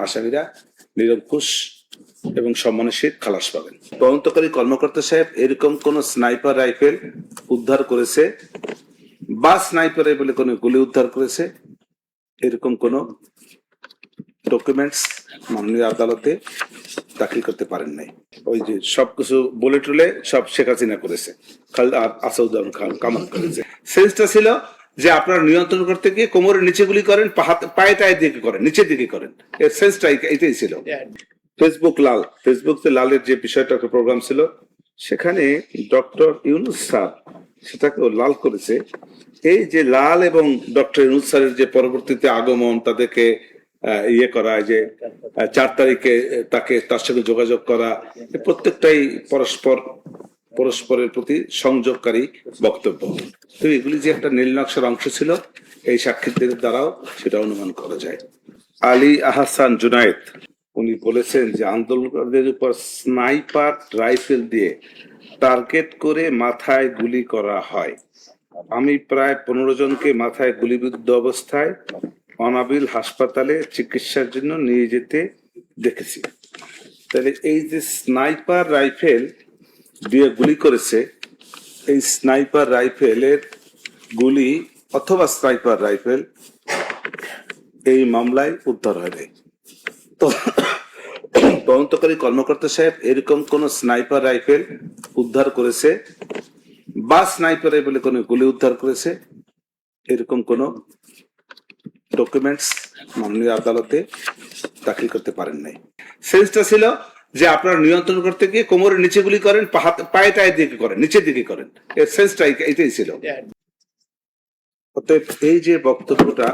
আসামিরা নিরঙ্কুশ এবং সম্মানের সহিত খালাস পাবেন। তদন্তকারী কর্মকর্তা সাহেব এরকম কোন স্নাইপার রাইফেল উদ্ধার করেছে বা স্নাইপার রাইফেলে কোনো গুলি উদ্ধার করেছে এরকম কোন ডকুমেন্টস মাননীয় আদালতে দাখিল করতে পারেন নাই। ওই যে সবকিছু বলে টুলে সব শেখ হাসিনা করেছে। খাল- আর আসাউদ্দিন খান কামাল করেছে। সেন্সটা ছিল যে আপনারা নিয়ন্ত্রণ করতে গিয়ে কোমরের নিচে গুলি করেন পায়ে টায়ে দিকে করেন নিচের দিকে করেন। এর সেন্সটা এটাই ছিল। ফেসবুক লাল। ফেসবুক লালের যে বিষয়টা প্রোগ্রাম ছিল সেখানে ডক্টর ইউনুস স্যার সেটাকেও লাল করেছে। এই যে লাল এবং ডক্টর ইউনুস স্যারের যে পরবর্তীতে আগমন তাদেরকে ইয়ে করা যে চার তারিখে তাকে তার সাথে যোগাযোগ করা প্রত্যেকটাই পরস্পর পরস্পরের প্রতি সংযোগকারী বক্তব্য। তো এগুলি যে একটা নীল নকশার অংশ ছিল, এই সাক্ষীদের দ্বারাও সেটা অনুমান করা যায়। আলী আহসান জুনায়েদ, উনি বলেছেন যে আন্দোলনকারীদের উপর স্নাইপার রাইফেল দিয়ে টার্গেট করে মাথায় গুলি করা হয়। আমি প্রায় পনেরো জনকে মাথায় গুলিবিদ্ধ অবস্থায় অনাবিল হাসপাতালে চিকিৎসার জন্য নিয়ে যেতে দেখেছি। তাহলে এই যে স্নাইপার রাইফেল দিয়ে গুলি করেছে, এই স্নাইপার রাইফেলের গুলি অথবা স্নাইপার রাইফেল এই মামলায় উদ্ধার হয়নি তো তদন্তকারী কর্মকর্তা সাহেব এরকম কোন স্নাইপার রাইফেল উদ্ধার করেছে বা স্নাইপার রাইফেলে কোনো গুলি উদ্ধার করেছে, এরকম কোন ডকুমেন্টস মাননীয় আদালতে দাখিল করতে পারেন নাই। সেন্সটা ছিল যে আপনারা নিয়ন্ত্রণ করতে গিয়ে কোমরের নিচে গুলি করেন পায়ে টায়ে দিকে করেন নিচের দিকে করেন। এর সেন্সটা এটাই ছিল। অতএব এই যে বক্তব্যটা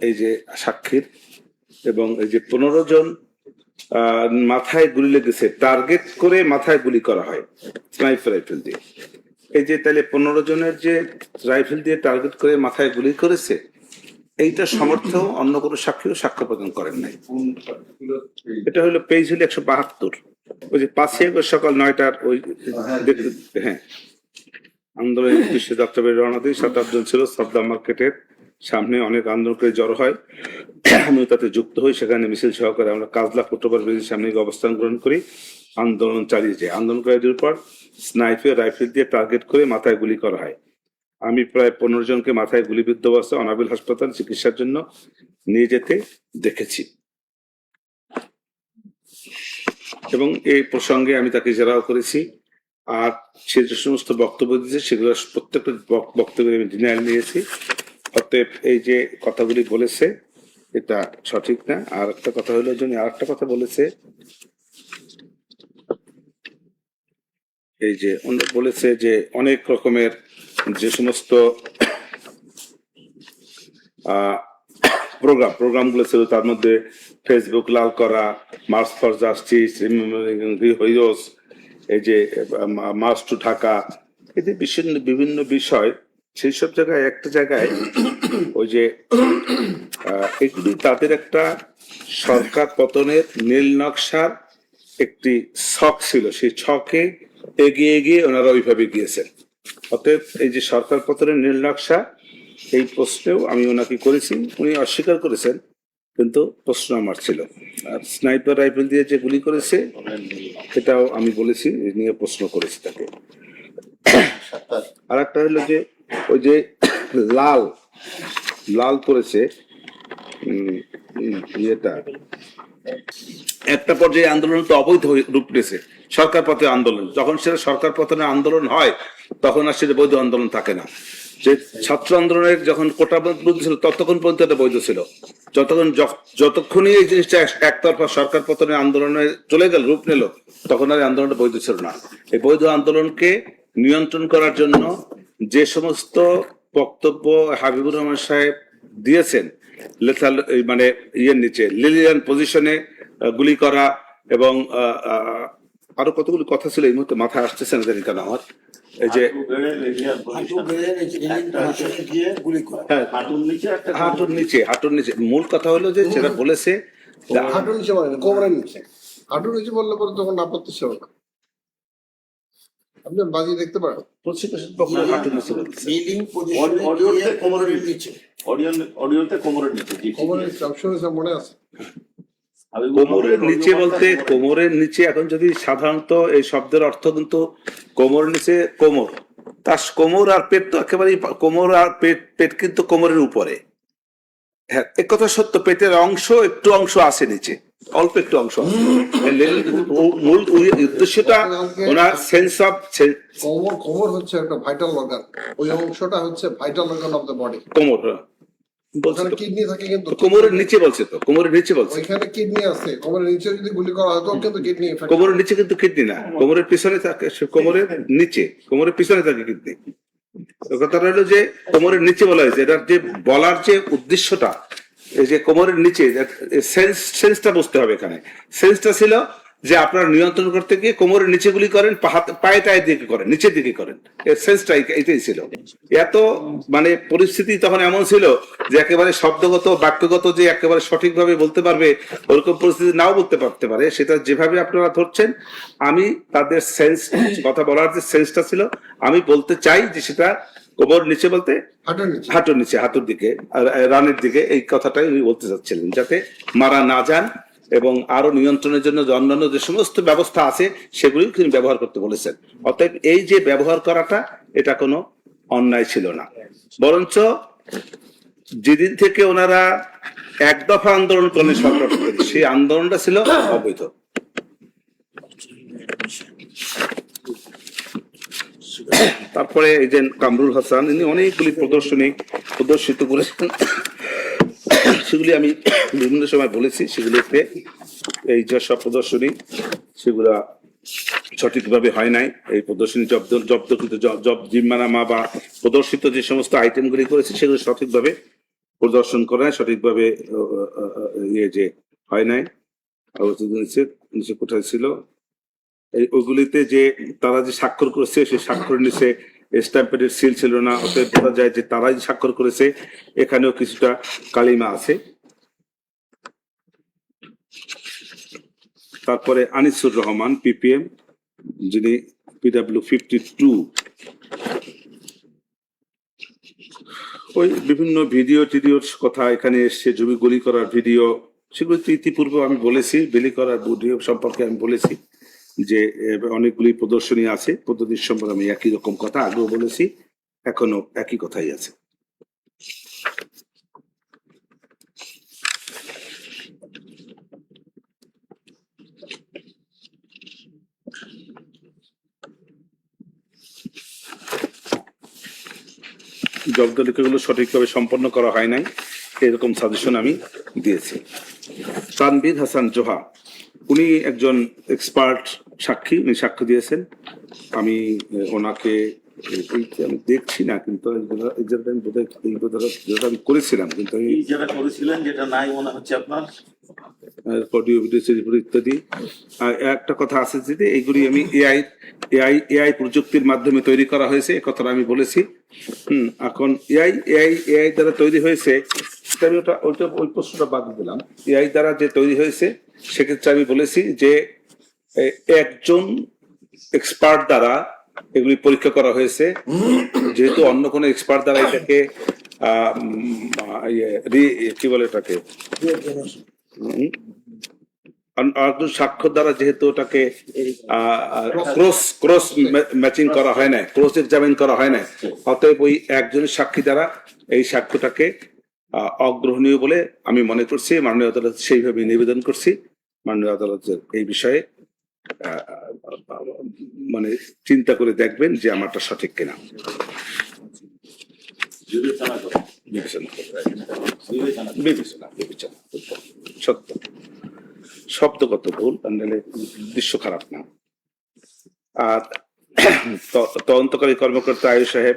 এই যে সাক্ষীর এবং এই যে পনেরো জন মাথায় গুলি লেগেছে টার্গেট করে মাথায় গুলি করা হয় স্নাইপার রাইফেল দিয়ে। এই যে তাহলে পনেরো জনের যে রাইফেল দিয়ে টার্গেট করে মাথায় গুলি করেছে এইটা সমর্থ অন্য কোনো সাক্ষীও সাক্ষ্য প্রদান করেন নাই। এটা হলো পেজ হলো একশো বাহাত্তর। ওই যে পাঁচই আগস্ট সকাল নয়টার ওই হ্যাঁ। আন্দোলনের উদ্দেশ্যে যাত্রাবাড়ি রওনা সাত আটজন ছিল সবদা মার্কেটের সামনে অনেক আন্দোলনকারী জড়ো হয়। আমিও তাতে যুক্ত হই, সেখানে মিছিল সহকারে আমরা কাজলা ফুটওভার ব্রিজের সামনে অবস্থান গ্রহণ করি। আন্দোলন চালিয়ে যায়। আন্দোলনকারীদের উপর স্নাইফার রাইফেল দিয়ে টার্গেট করে মাথায় গুলি করা হয়। আমি প্রায় পনেরো জনকে মাথায় গুলিবিদ্ধ অবস্থায় অনাবিল হাসপাতাল চিকিৎসার জন্য নিয়ে যেতে দেখেছি। এবং এই প্রসঙ্গে আমি তাকে জেরাও করেছি। আর সে যে সমস্ত বক্তব্য দিয়েছে, সেগুলো প্রত্যেকটা বক- বক্তব্যের আমি ডিনাইল নিয়েছি। অতএব এই যে কথাগুলি বলেছে, এটা সঠিক না। আর একটা কথা হলো যে উনি আর একটা কথা বলেছে। এই যে বলেছে যে, অনেক রকমের যে সমস্ত প্রোগ্রাম, প্রোগ্রামগুলো ছিল তার মধ্যে ফেসবুক লাল করা মার্চ ফর জাস্টিস এই যে মার্চ টু ঢাকা এদের বিভিন্ন বিভিন্ন বিষয়, সেই সব জায়গায়, একটা জায়গায় ওই যে এগুলি তাদের একটা সরকার পতনের নীল নকশার একটি ছক ছিল। সেই ছকে এগিয়ে এগিয়ে ওনারা ওইভাবে গিয়েছেন। অতএব এই যে সরকার পতনের নীল নকশা, এই প্রশ্নেও আমি ওনাকে করেছি। উনি অস্বীকার করেছেন, কিন্তু প্রশ্ন আমার ছিল। আর স্নাইপার রাইফেল দিয়ে যে গুলি করেছে, সেটাও আমি বলেছি নিয়ে প্রশ্ন করেছি তাকে। আর একটা হলো যে, ওই যে লাল লাল করেছে ইয়েটা। একটা পর্যায়ে আন্দোলন তো অবৈধ রূপ নিয়েছে, সরকার পথে আন্দোলন। যখন সেটা সরকার পতনের আন্দোলন হয় তখন আর সেটা বৈধ আন্দোলন থাকে না। যে ছাত্র আন্দোলনের যখন কোটা বন্ধ ছিল, ততক্ষণ পর্যন্ত এটা বৈধ ছিল। যতক্ষণ যতক্ষণই এই জিনিসটা একতরফা সরকার পতনের আন্দোলনে চলে গেল, রূপ নিল, তখন আর আন্দোলনটা বৈধ ছিল না। এই বৈধ আন্দোলনকে নিয়ন্ত্রণ করার জন্য যে সমস্ত বক্তব্য হাবিবুর রহমান সাহেব দিয়েছেন, লেথাল মানে ইয়ের নিচে, লিলিয়ান পজিশনে গুলি করা এবং আরও কতগুলি কথা ছিল এই মুহূর্তে মাথায় আসতেছে না জানি কেন আমার। এই যে হ্যাঁ হাঁটুর নিচে একটা হাঁটুর নিচে হাঁটুর নিচে। মূল কথা হলো যে সেটা বলেছে যে হাঁটুর নিচে মানে কোমরের নিচে। হাঁটুর নিচে বললে পরে তখন আপত্তি ছিল না। আপনি বাজি দেখতে পারেন। হাঁটুর নিচে অডিওতে কোমরের নিচে। অডিও অডিওতে কোমরের নিচে কোমরের নিচে সবসময় সব মনে আছে। কোমরের নিচে বলতে কোমরের নিচে এখন যদি সাধারণত এই শব্দের অর্থ কিন্তু কোমরের নিচে কোমর। তার কোমর আর পেট তো একেবারেই পা- কোমর আর পেট পেট কিন্তু কোমরের উপরে। হ্যাঁ এক কথা সত্য পেটের অংশ একটু অংশ আছে নিচে অল্প একটু অংশ মূল উদ্দেশ্যটা ওনার সেন্স অফ কোমর কোমর হচ্ছে একটা ভাইটাল অর্গান ওই অংশটা হচ্ছে vital organ of the body কোমর কিডনি থাকে কিন্তু। কোমরের নিচে বলছে তো কোমরের নিচে বলছে। ওইখানে কিডনি আছে। কোমরের নিচে যদি গুলি করা কিন্তু কিডনি কোমরের নিচে কিন্তু কিডনি না। কোমরের পিছনে থাকে কোমরের নিচে কোমরের পিছনে থাকে কিডনি কথাটা হলো যে কোমরের নিচে বলা হয়েছে। এটার যে বলার যে উদ্দেশ্যটা এই যে কোমরের নিচে সেন্স সেন্সটা বুঝতে হবে এখানে। সেন্সটা ছিল যে আপনারা নিয়ন্ত্রণ করতে গিয়ে কোমরের নিচে গুলি করেন পায়ে টায়ের দিকে করেন নিচের দিকে করেন। এর সেন্সটা এটাই ছিল। এত মানে পরিস্থিতি তখন এমন ছিল যে একেবারে শব্দগত বাক্যগত যে একেবারে সঠিকভাবে বলতে পারবে ওরকম পরিস্থিতি নাও বলতে পারতে পারে। সেটা যেভাবে আপনারা ধরছেন আমি তাদের সেন্স কথা বলার যে সেন্সটা ছিল আমি বলতে চাই যে সেটা কোমর নিচে বলতে হাঁটুর নিচে। হাঁটুর দিকে রানের দিকে এই কথাটাই উনি বলতে চাচ্ছিলেন যাতে মারা না যান। এবং আরও নিয়ন্ত্রণের জন্য অন্যান্য যে সমস্ত ব্যবস্থা আছে সেগুলি তিনি ব্যবহার করতে বলেছেন। অতএব এই যে ব্যবহার করাটা, এটা কোনো অন্যায় ছিল না। বরঞ্চ যেদিন থেকে ওনারা এক দফা আন্দোলন করেন সরকার সেই আন্দোলনটা ছিল অবৈধ। তারপরে এই যে কামরুল হাসান, ইনি অনেকগুলি প্রদর্শনী প্রদর্শিত করেছেন। সেগুলি আমি বিভিন্ন সময় বলেছি সেগুলিতে এই যে সব প্রদর্শনী সেগুলা সঠিকভাবে হয় নাই। এই প্রদর্শনী জব্দ জব্দকৃত জব জিম্মানামা বা প্রদর্শিত যে সমস্ত আইটেমগুলি করেছে সেগুলো সঠিকভাবে প্রদর্শন করা হয়, সঠিকভাবে ইয়ে যে হয় নাই। কোথায় ছিল? এই ওইগুলিতে যে তারা যে স্বাক্ষর করেছে সেই স্বাক্ষর নিচে স্ট্যাম্পেডের সিল ছিল না, অতএব বোঝা যায় যে তারাই স্বাক্ষর করেছে। এখানেও কিছুটা কালিমা আছে। তারপরে আনিসুর রহমান পিপিএম যিনি পিডাব্লিউ ফিফটি টু ওই বিভিন্ন ভিডিও টিডিওর কথা এখানে এসছে, জমি গুলি করার ভিডিও। সেগুলো ইতিপূর্বে আমি বলেছি, বেলি করার ভিডিও সম্পর্কে আমি বলেছি। যে অনেকগুলি প্রদর্শনী আছে, পদ্ধতির সম্পর্কে আমি একই রকম কথা আগেও বলেছি এখনও একই কথাই আছে। জব্দ লেখাগুলো সঠিকভাবে সম্পন্ন করা হয় নাই, এরকম সাজেশন আমি দিয়েছি। তানবির হাসান জোহা, উনি একজন এক্সপার্ট সাক্ষী উনি সাক্ষ্য দিয়েছেন। আমি ওনাকে আমি দেখছি না কিন্তু আমি বোধহয় এই বোধহয় আমি করেছিলাম কিন্তু আমি যেটা করেছিলেন যেটা নাই মনে হচ্ছে আপনার? অডিও ভিডিও রিপোর্ট ইত্যাদি। আর একটা কথা আছে যে এইগুলি আমি এআই এআই এআই প্রযুক্তির মাধ্যমে তৈরি করা হয়েছে এ কথাটা আমি বলেছি। হুম এখন এআই এআই এআই দ্বারা তৈরি হয়েছে আমি ওটা ওইটা ওই প্রশ্নটা বাদ দিলাম। এআই দ্বারা যে তৈরি হয়েছে সেক্ষেত্রে আমি বলেছি যে একজন এক্সপার্ট দ্বারা এগুলি পরীক্ষা করা হয়েছে। যেহেতু অন্য কোনো এক্সপার্ট দ্বারা এটাকে ইয়ে, কি বলে এটাকে? হুম। আর- আর একজন সাক্ষ্য দ্বারা যেহেতু ওটাকে ক্রস ক্রস ম্যাচিং করা হয় না ক্রস এক্সামিন করা হয় না অতএব ওই একজনের সাক্ষী দ্বারা এই সাক্ষ্যটাকে অগ্রহণীয় বলে আমি মনে করছি। মাননীয় আদালত সেইভাবে নিবেদন করছি। মাননীয় আদালতের এই বিষয়ে মানে চিন্তা করে দেখবেন যে আমারটা সঠিক কিনা। বিবেচনা বিবেচনা বিবেচনা সত্য। শব্দগত ভুল নাহলে দৃশ্য খারাপ না। আর তদন্তকারী কর্মকর্তা আয়ু সাহেব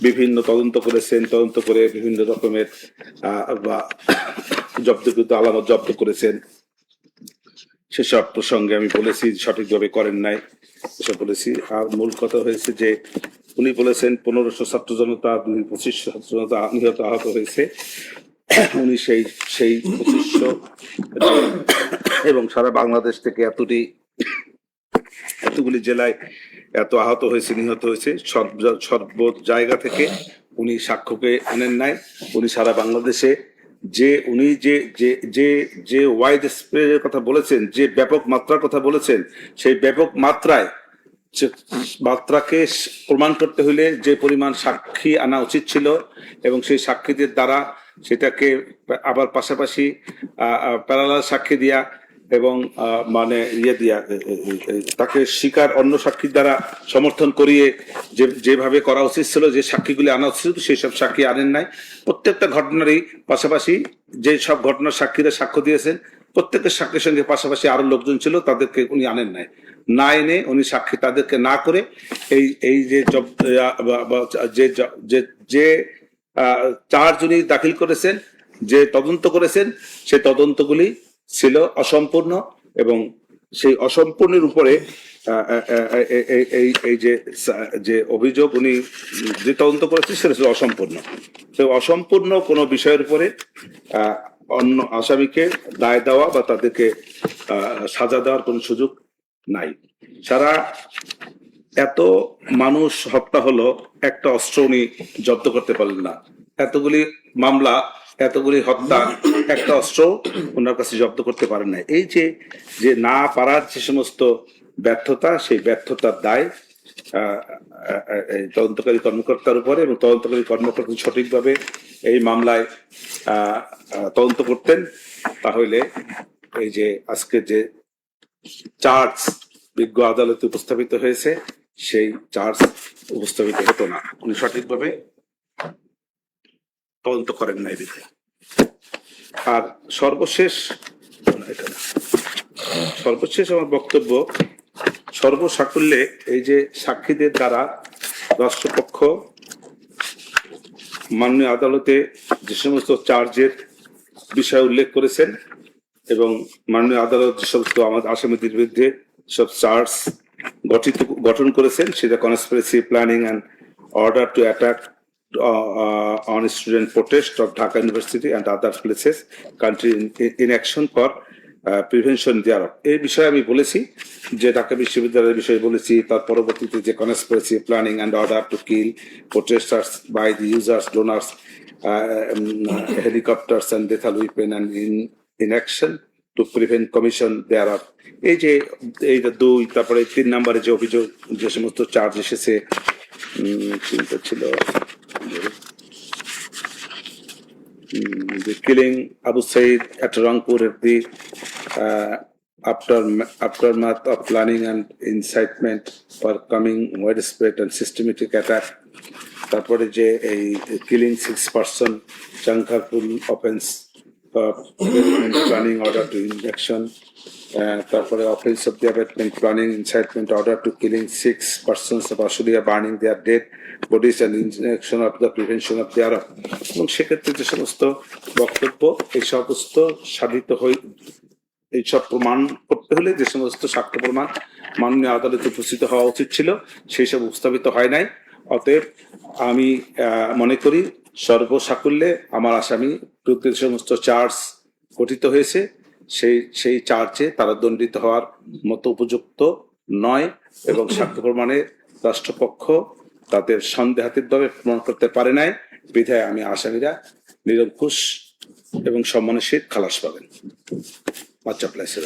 বিভিন্ন তদন্ত করেছেন তদন্ত করে বিভিন্ন রকমের আহ, বা জব্দকৃত আলামত জব্দ করেছেন। সেসব প্রসঙ্গে আমি বলেছি, সঠিকভাবে করেন নাই, এসব বলেছি। আর মূল কথা হয়েছে যে, উনি বলেছেন পনেরোশো ছাত্র জনতা, দুই পঁচিশশো ছাত্র জনতা নিহত আহত হয়েছে। উনি সেই সেই পঁচিশশো এবং সারা বাংলাদেশ থেকে এতটি, এতগুলি জেলায় এত আহত হয়েছে, নিহত হয়েছে। সর্ব জায়গা থেকে উনি সাক্ষ্যকে আনেন নাই। উনি সারা বাংলাদেশে যে উনি যে যে যে যে ওয়াইড স্প্রেডের কথা বলেছেন, যে ব্যাপক মাত্রার কথা বলেছেন, সেই ব্যাপক মাত্রায় মাত্রাকে প্রমাণ করতে হলে যে পরিমাণ সাক্ষী আনা উচিত ছিল এবং সেই সাক্ষীদের দ্বারা সেটাকে আবার পাশাপাশি প্যারালাল সাক্ষী দিয়া এবং মানে ইয়ে দিয়া তাকে স্বীকার অন্য সাক্ষীর দ্বারা সমর্থন করিয়ে যে, যেভাবে করা উচিত ছিল, যে সাক্ষীগুলি আনা উচিত সেই সব সাক্ষী আনেন নাই। প্রত্যেকটা ঘটনারই পাশাপাশি যে সব ঘটনার সাক্ষীরা সাক্ষ্য দিয়েছেন, প্রত্যেকের সাক্ষীর সঙ্গে পাশাপাশি আরও লোকজন ছিল, তাদেরকে উনি আনেন নাই। না এনে উনি সাক্ষী তাদেরকে না করে এই এই যে যে যে চার্জ উনি দাখিল করেছেন, যে তদন্ত করেছেন সেই তদন্তগুলি ছিল অসম্পূর্ণ এবং সেই অসম্পূর্ণের উপরে এই- যে যে অভিযোগ উনি যে তদন্ত করেছেন সেটা ছিল অসম্পূর্ণ। সেই অসম্পূর্ণ কোনো বিষয়ের উপরে অন্য আসামিকে দায় দেওয়া বা তাদেরকে সাজা দেওয়ার কোনো সুযোগ নাই। সারা এত মানুষ হত্যা হলো, একটা অস্ত্র উনি জব্দ করতে পারলেন না। এতগুলি মামলা, এতগুলি হত্যা একটা অস্ত্র ওনার কাছে জব্দ করতে পারেন না এই যে যে না পারার যে সমস্ত ব্যর্থতা, সেই ব্যর্থতার দায় তদন্তকারী কর্মকর্তার উপরে এবং তদন্তকারী কর্মকর্তা সঠিকভাবে এই মামলায় তদন্ত করতেন, তাহলে এই যে আজকে যে চার্জ বিজ্ঞ আদালতে উপস্থাপিত হয়েছে, সেই চার্জ উপস্থাপিত হতো না। উনি সঠিকভাবে তদন্ত করেন নাই বিধে আর সর্বশেষ। সর্বশেষ আমার বক্তব্য, সর্বসাকুল্যে এই যে সাক্ষীদের দ্বারা রাষ্ট্রপক্ষ মাননীয় আদালতে যে সমস্ত চার্জের বিষয় উল্লেখ করেছেন এবং মাননীয় আদালত যে সমস্ত আমাদের আসামিদের বিরুদ্ধে সব চার্জ গঠিত, গঠন করেছেন, সেটা conspiracy planning and order to attack on student protest of Dhaka university and other places country in action for prevention their এই বিষয়ে আমি বলেছি যে ঢাকা বিশ্ববিদ্যালয়ের বিষয়ে বলেছি, তার পরবর্তীতে যে conspiracy planning and order to kill protesters by the users donors helicopters and lethal weapon and in in action to prevent commission thereof. এই যে এইটা দুই, তারপরে তিন নম্বরে যে অভিযোগ, যে সমস্ত চার্জ এসেছে তিনটা ছিল। The killing Abu Said at Rangpur at the uh, after aftermath of planning and incitement for coming widespread and systematic attack তারপরে যে এই killing six person Chankharpul offence planning order to injection তারপরে offence of the abetment planning incitement order to killing six persons of Ashulia burning their dead bodies and injection of the prevention of their এবং সেক্ষেত্রে যে সমস্ত বক্তব্য, এই সমস্ত সাধিত হয়ে এইসব প্রমাণ করতে হলে যে সমস্ত সাক্ষ্য প্রমাণ মাননীয় আদালতে উপস্থিত হওয়া উচিত ছিল, সেই সব উপস্থাপিত হয় নাই। অতএব আমি মনে করি সর্বসাকুল্যে আমার আসামি বিরুদ্ধে সমস্ত চার্জ গঠিত হয়েছে, সেই সেই চার্জে তারা দণ্ডিত হওয়ার মতো উপযুক্ত নয় এবং সাক্ষ্য প্রমাণে রাষ্ট্রপক্ষ তাদের সন্দেহাতীত ভাবে প্রমাণ করতে পারে নাই। বিধায় আমি আসামিরা নিরঙ্কুশ এবং সম্মানের সহিত খালাস পাবেন। বাচ্চা প্লেসের